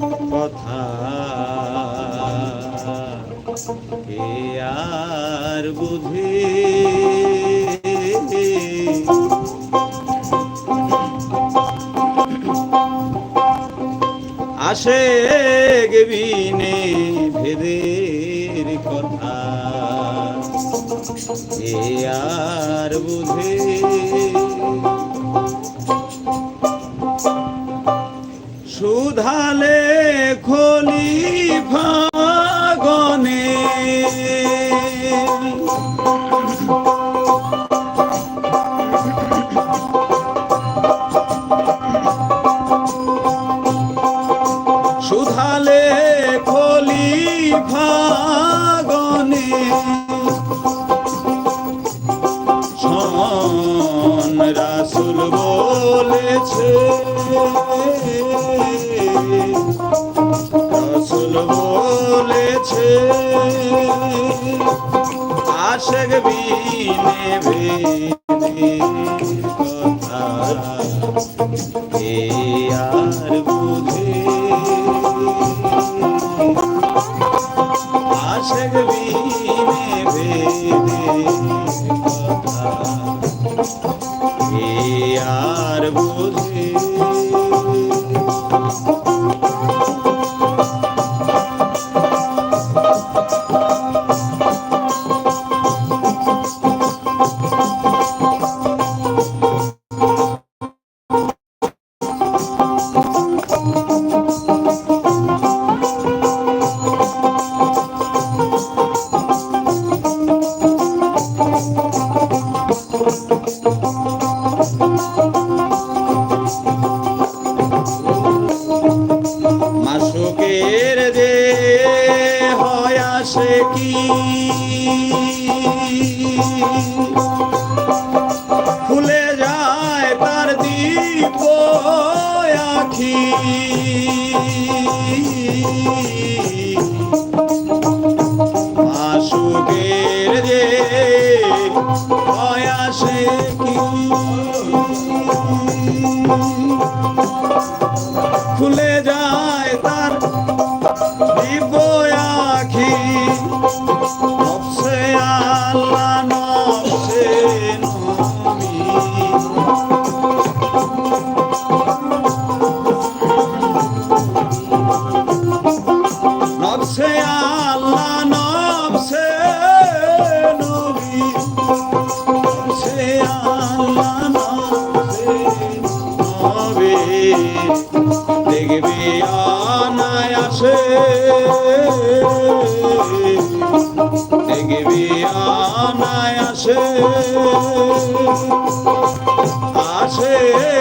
কথা। কে আর বুঝে? আসে গেবিনে ভেদের কথা। কে আর বুঝে? সুধালে আশেক বিনে বিনে কথা এ আর বুঝে? আশেক você.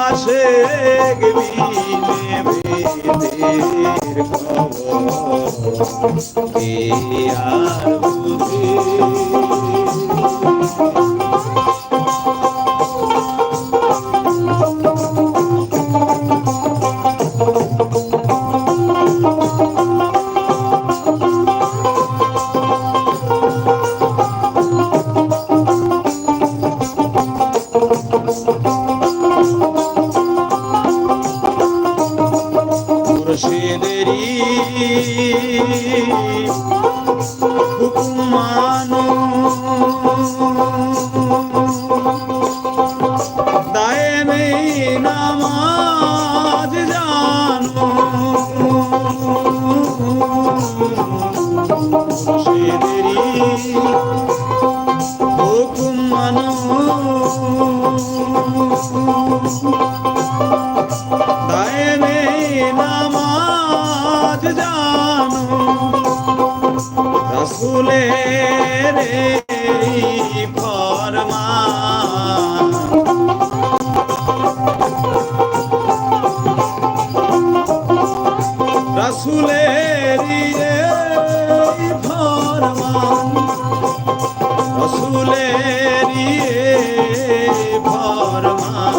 আশেক বিনে বিদের খবর কে আর বুঝে? রে ফরমা রসুলের রে ফরমান রসুলের রে ফরমান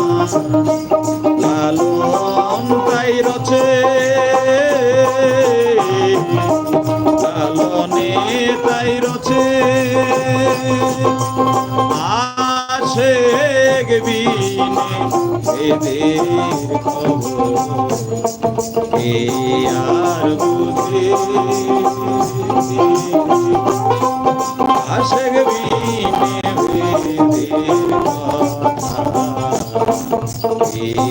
আশেক বিনে এদের খবর কে আর বুঝে? আশেক বিনে এদের কথা কে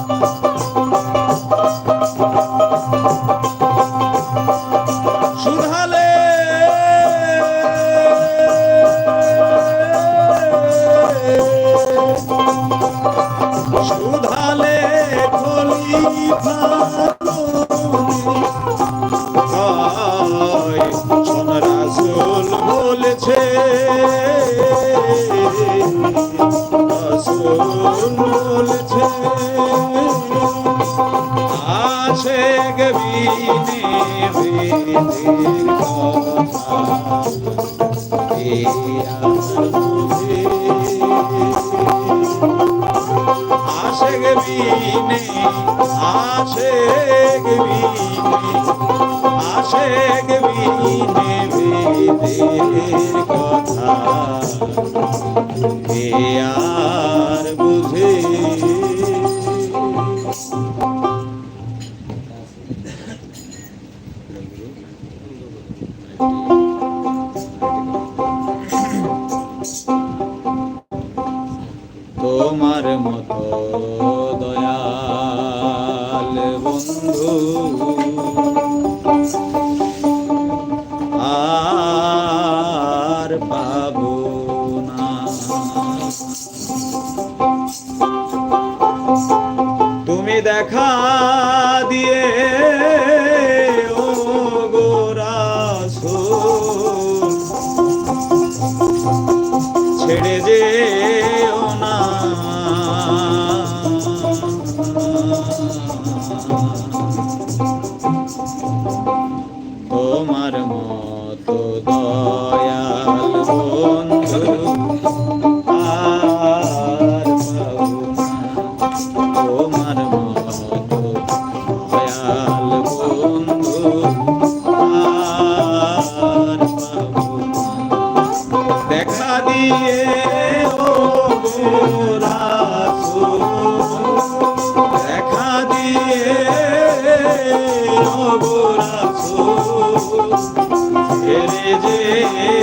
আশেগ বিনে আশেগ বিনে আশেগ বিনে বেদের কথা হে আর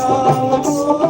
Oh,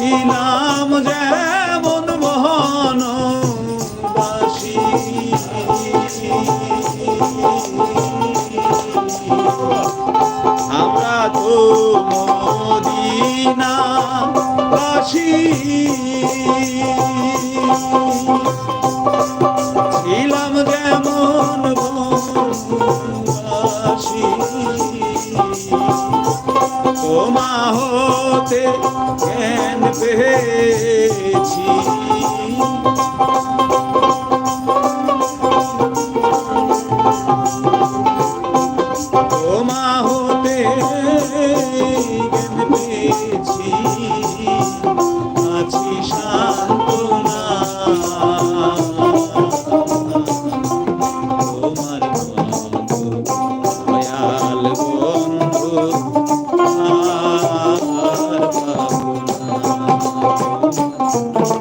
China. জ্ঞান পেয়েছি।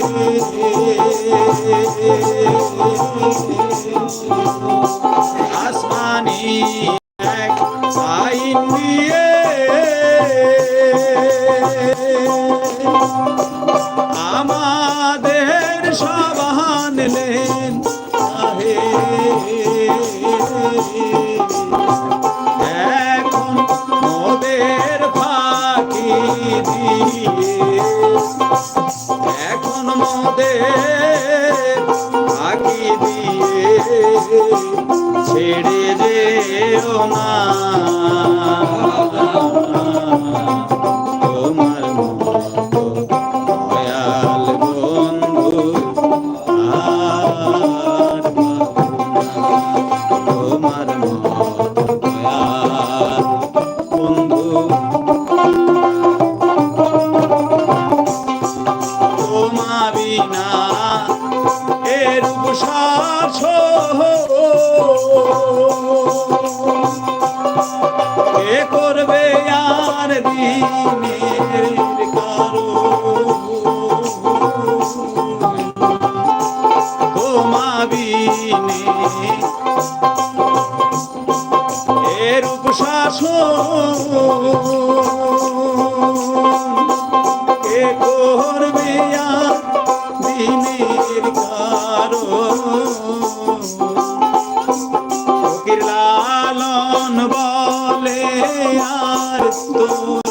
Thank you. আগি দিয়ে ছেড়ে দেও না। শাসন ¡Gracias!